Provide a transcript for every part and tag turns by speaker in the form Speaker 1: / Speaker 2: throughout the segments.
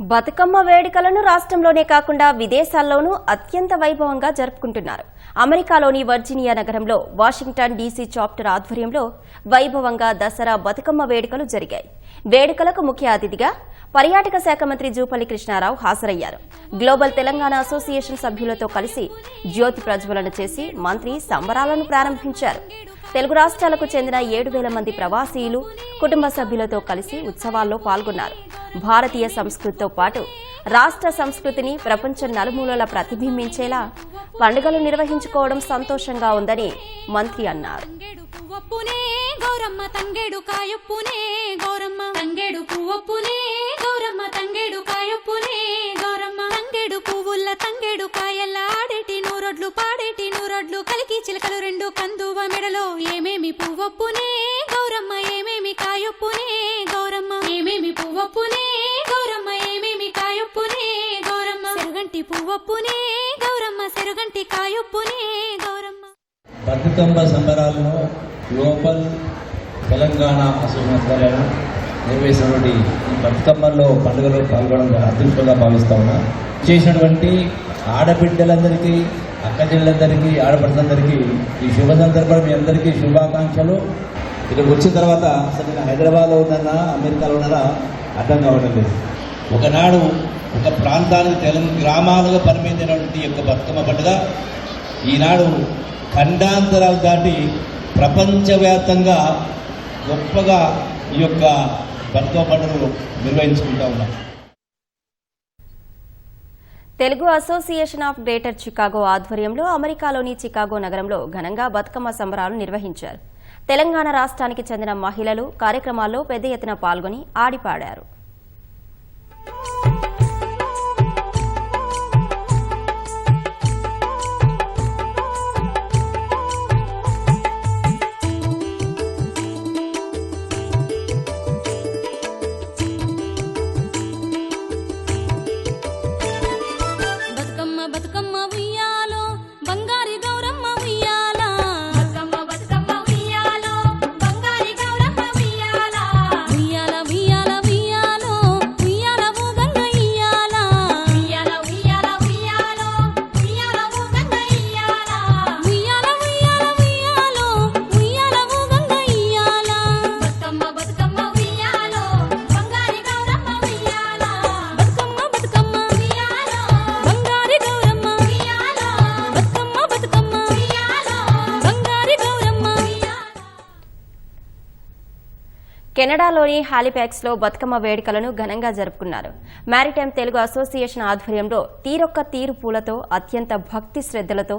Speaker 1: బతుకమ్మ వేడుకలను రాష్ట్రంలోనే కాకుండా విదేశాల్లోనూ అత్యంత వైభవంగా జరుపుకుంటున్నారు. అమెరికాలోని వర్జీనియా నగరంలో వాషింగ్టన్ డీసీ చాప్టర్ ఆధ్వర్యంలో వైభవంగా దసరా బతుకమ్మ వేడుకలు జరిగాయి. వేడుకలకు ముఖ్య అతిథిగా పర్యాటక శాఖ మంత్రి జూపల్లి కృష్ణారావు హాజరయ్యారు. గ్లోబల్ తెలంగాణ అసోసియేషన్ సభ్యులతో కలిసి జ్యోతి ప్రజ్వలన చేసి మంత్రి సంబరాలను ప్రారంభించారు. తెలుగు రాష్ట్రాలకు చెందిన ఏడు వేల మంది ప్రవాసీలు కుటుంబ సభ్యులతో కలిసి ఉత్సవాల్లో పాల్గొన్నారు. భారతీయ సంస్కృతితో పాటు రాష్ట్ర సంస్కృతిని ప్రపంచం నలుమూలలా ప్రతిబింబించేలా పండుగలు నిర్వహించుకోవడం సంతోషంగా ఉందని మంత్రి అన్నారు.
Speaker 2: తంగేడు గౌరమ్మ తంగేడు గౌరమ్మ. తంగేడు గౌరమ్మ తంగేడు గౌరమ్మ. పువ్వుల్ల తంగేడు కాయల్ల ఆడేటి నూరొడ్లు పాడేటి నూరొడ్లు. కలికి చిలకలు రెండు కందువ మెడలో. ఏమేమి పువ్వొప్పునే గౌరమ్మ ఏమేమి కాయొప్పునే ఒప్పునే గౌరమ్మ సెరుగంటి కాయొప్పునే గౌరమ్మ.
Speaker 3: బతుకమ్మ సంబరాల్లో గ్లోబల్ తెలంగాణ అసోసియేషన్ ఆధ్వర్యాన నిర్వహిస్తున్నటువంటి ఈ బతుకమ్మల్లో పండుగలో పాల్గొనడం అదృష్టంగా భావిస్తా ఉన్నా. చేసినటువంటి ఆడబిడ్డలందరికీ అక్కజల్లందరికీ ఆడపడులందరికీ ఈ శుభ సందర్భం మీ అందరికీ శుభాకాంక్షలు. ఇక్కడికి వచ్చిన తర్వాత అసలు హైదరాబాద్లో ఉన్నారా అమెరికాలో ఉన్నారా అర్థం కావడం లేదు. ఒకనాడు ఒక ప్రాంతానికి తెలంగాణ గ్రామాలుగా పరిమితమైనటువంటి యొక్క బతుకమ్మ పండుగ ఈనాడు ఖండాంతరాలు దాటి ప్రపంచవ్యాప్తంగా గొప్పగా ఈ యొక్క బతుకమ్మ పండుగను నిర్వహించుకుంటా ఉన్నాం.
Speaker 1: Telugu association of greater Chicago ఆధ్వర్యంలో అమెరికాలోని చికాగో నగరంలో ఘనంగా బతుకమ్మ సంబరాలు నిర్వహించారు. తెలంగాణ రాష్ట్రానికి చెందిన మహిళలు కార్యక్రమాల్లో పెద్ద ఎత్తున పాల్గొని ఆడిపాడారు. కెనడాలోని హాలిపాక్స్లో బతుకమ్మ వేడుకలను ఘనంగా జరుపుకున్నారు. మ్యారిటైమ్ తెలుగు అసోసియేషన్ ఆధ్వర్యంలో తీరొక్క తీరు పూలతో అత్యంత భక్తి శ్రద్ధలతో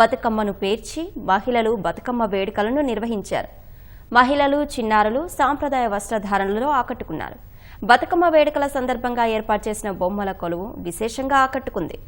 Speaker 1: బతుకమ్మను పేర్చి మహిళలు బతుకమ్మ వేడుకలను నిర్వహించారు. మహిళలు చిన్నారులు సాంప్రదాయ వస్త్రధారణలో ఆకట్టుకున్నారు. బతుకమ్మ వేడుకల సందర్భంగా ఏర్పాటు చేసిన బొమ్మల కొలువు విశేషంగా ఆకట్టుకుంది.